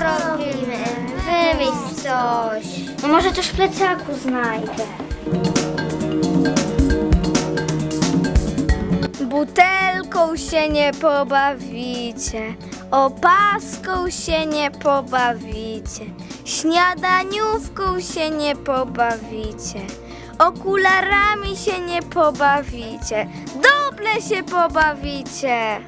robimy? Wymyśl coś. No może coś w plecaku znajdę. Butelką się nie pobawicie, opaską się nie pobawicie, śniadaniówką się nie pobawicie, okularami się nie pobawicie, doble się pobawicie.